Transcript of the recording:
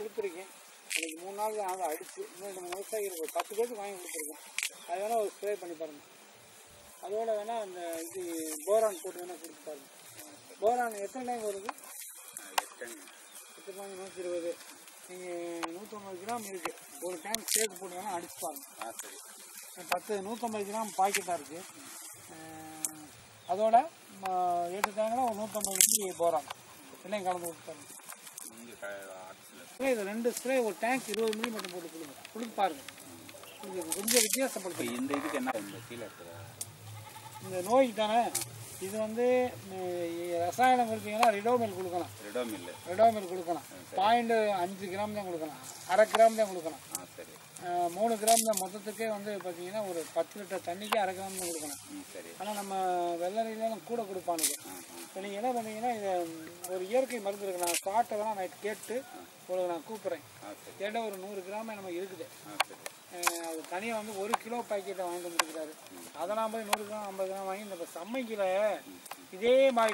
கொடுத்துருக்கேன். இன்னைக்கு மூணு நாள் தான் ஆகுது அடிச்சு. இன்னும் நம்ம விவசாயிகளுக்கு ஒரு பத்து பேருக்கு வாங்கி கொடுத்துருக்கோம் அது வேணால் ஒரு ஸ்ப்ரே பண்ணி பாருங்க. அதோட வேணால் அந்த இது போரான் போட்டு வேணால் கொடுத்து பாருங்க. போரான் எத்தனை டைம் வருது? எத்தனை டைம் நூற்றி இருபது. நீங்கள் நூற்றம்பது கிராம் இருக்குது ஒரு டைம் சேர்த்து போட்டு வேணால் அடிச்சு பாருங்க. பத்து நூற்றம்பது கிராம் பாக்கெட்டாக இருக்குது அதோட எட்டு ஒரு நூற்றம்பது மில்லி போகிறாங்க எல்லாம் கலந்து ஆக்சில் ஸ்ப்ரே இது ரெண்டு ஸ்ப்ரே ஒரு டேங்க் இருபது மில்லி மட்டும் போட்டு கொடுங்க. கொடுத்து பாருங்க. கொஞ்சம் வித்தியாசப்படுத்து இந்த இதுக்கு என்ன இந்த கீழே இருக்கிற? இந்த நோய்க்கு தானே இது வந்து ரசாயனம் கொடுத்தீங்கன்னா ரிடோமில் கொடுக்கலாம். ரெடோம் இல்லை ரிடோமில் கொடுக்கலாம். பாயிண்ட் அஞ்சு கிராம் தான் கொடுக்கலாம். அரை கிராம் தான் கொடுக்கலாம். மூணு கிராம் தான். மொத்தத்துக்கே வந்து பார்த்தீங்கன்னா ஒரு பத்து லிட்டர் தண்ணிக்கு அரை கிராம் தான் கொடுக்கலாம் ம் சரி. ஆனால் நம்ம வெள்ளரிலாம் கூட கொடுப்பானுங்க. இப்போ நீங்கள் என்ன பண்ணீங்கன்னா இதை ஒரு இயற்கை மருந்து இருக்கு. நான் காட்டை வேணால் நைட் கேட்டு உங்களுக்கு நான் கூப்பிட்றேன். கேட்டால் ஒரு நூறு கிராமே நமக்கு இருக்குது. அது தனியாக வந்து ஒரு கிலோ பாக்கெட்டை வாங்கிட்டு வந்துருக்கிறாரு. அதை நான் போய் நூறு கிராம் ஐம்பது கிராம் வாங்கி இந்த சம்மைக்கில் இதே மாதிரி